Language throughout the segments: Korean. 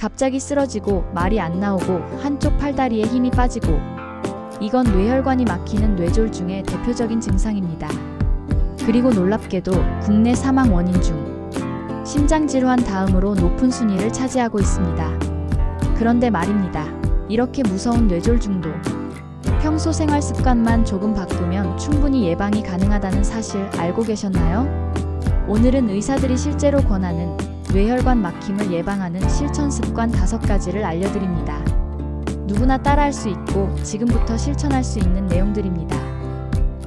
갑자기 쓰러지고 말이 안 나오고 한쪽 팔다리에 힘이 빠지고 이건 뇌혈관이 막히는 뇌졸 중의 대표적인 증상입니다. 그리고 놀랍게도 국내 사망 원인 중 심장 질환 다음으로 높은 순위를 차지하고 있습니다. 그런데 말입니다. 이렇게 무서운 뇌졸중도 평소 생활 습관만 조금 바꾸면 충분히 예방이 가능하다는 사실 알고 계셨나요? 오늘은 의사들이 실제로 권하는 뇌혈관 막힘을 예방하는 실천 습관 5가지를 알려드립니다. 누구나 따라할 수 있고 지금부터 실천할 수 있는 내용들입니다.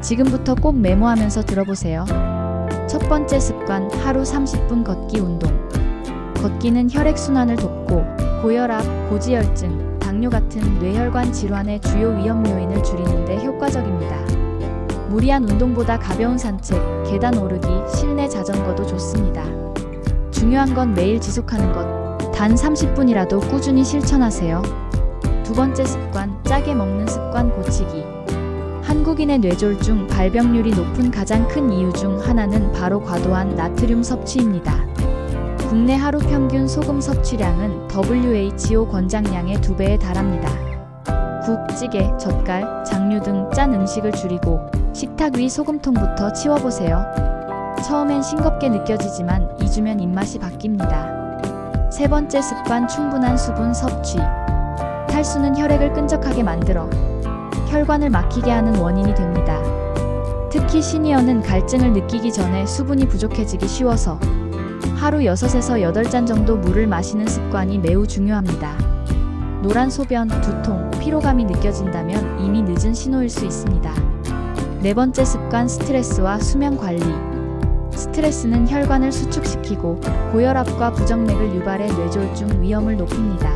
지금부터 꼭 메모하면서 들어보세요. 첫 번째 습관 하루 30분 걷기 운동. 걷기는 혈액순환을 돕고 고혈압, 고지혈증, 당뇨 같은 뇌혈관 질환의 주요 위험 요인을 줄이는데 효과적입니다. 무리한 운동보다 가벼운 산책, 계단 오르기, 실내 자전거도 좋습니다. 중요한 건 매일 지속하는 것. 단 30분이라도 꾸준히 실천하세요. 두 번째 습관, 짜게 먹는 습관 고치기. 한국인의 뇌졸중 발병률이 높은 가장 큰 이유 중 하나는 바로 과도한 나트륨 섭취입니다. 국내 하루 평균 소금 섭취량은 WHO 권장량의 두 배에 달합니다. 국, 찌개, 젓갈, 장류 등 짠 음식을 줄이고 식탁 위 소금통부터 치워보세요. 처음엔 싱겁게 느껴지지만 잊으면 입맛이 바뀝니다. 세 번째 습관 충분한 수분 섭취. 탈수는 혈액을 끈적하게 만들어 혈관을 막히게 하는 원인이 됩니다. 특히 시니어는 갈증을 느끼기 전에 수분이 부족해지기 쉬워서 하루 6에서 8잔 정도 물을 마시는 습관이 매우 중요합니다. 노란 소변, 두통, 피로감이 느껴진다면 이미 늦은 신호일 수 있습니다. 네 번째 습관 스트레스와 수면 관리. 스트레스는 혈관을 수축시키고 고혈압과 부정맥을 유발해 뇌졸중 위험을 높입니다.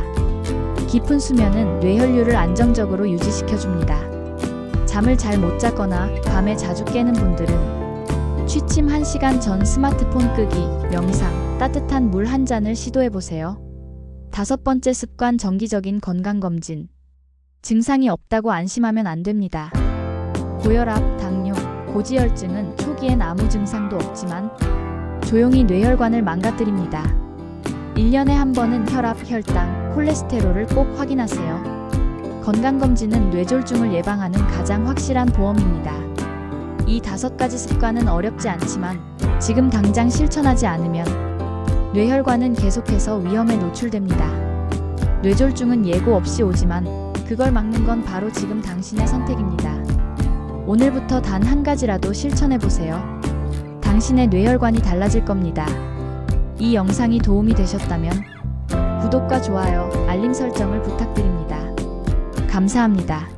깊은 수면은 뇌혈류를 안정적으로 유지시켜줍니다. 잠을 잘 못 자거나 밤에 자주 깨는 분들은 취침 1시간 전 스마트폰 끄기, 명상, 따뜻한 물 한 잔을 시도해보세요. 다섯 번째 습관 정기적인 건강검진. 증상이 없다고 안심하면 안 됩니다. 고혈압, 당뇨, 고지혈증은 초기엔 아무 증상도 없지만 조용히 뇌혈관을 망가뜨립니다. 1년에 한 번은 혈압, 혈당, 콜레스테롤을 꼭 확인하세요. 건강검진은 뇌졸중을 예방하는 가장 확실한 보험입니다. 이 다섯 가지 습관은 어렵지 않지만 지금 당장 실천하지 않으면 뇌혈관은 계속해서 위험에 노출됩니다. 뇌졸중은 예고 없이 오지만 그걸 막는 건 바로 지금 당신의 선택입니다. 오늘부터 단 한 가지라도 실천해 보세요. 당신의 뇌혈관이 달라질 겁니다. 이 영상이 도움이 되셨다면 구독과 좋아요, 알림 설정을 부탁드립니다. 감사합니다.